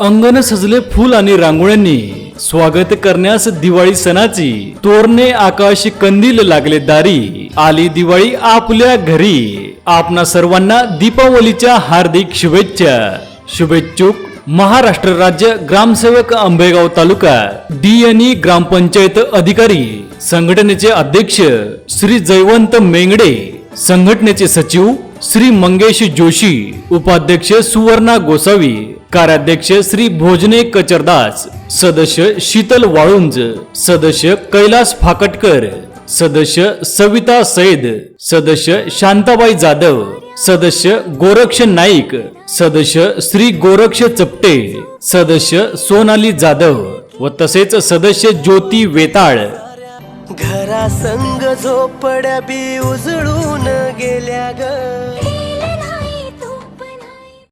अंगण सजले फुल आणि रांगोळ्यांनी. स्वागत करण्यास दिवाळी सणाची. तोरणे आकाश कंदील लागले दारी. आली दिवाळी आपल्या घरी. आपणा सर्वांना दीपावलीच्या हार्दिक शुभेच्छा. शुभेच्छुक महाराष्ट्र राज्य ग्रामसेवक आंबेगाव तालुका. डीएनई ग्रामपंचायत अधिकारी. संघटनेचे अध्यक्ष श्री जयवंत मेंगडे. संघटनेचे सचिव श्री मंगेश जोशी. उपाध्यक्ष सुवर्णा गोसावी. कार्याध्यक्ष श्री भोजने कचरदास सदस्य शीतल वाळुंज सदस्य कैलास फाकटकर सदस्य सविता सैद सदस्य शांताबाई जाधव सदस्य गोरक्ष नाईक सदस्य श्री गोरक्ष चपटे सदस्य सोनाली जाधव व तसेच सदस्य ज्योती वेताळ. घरा संग झोपड्या बी उजळून गेल्या ग.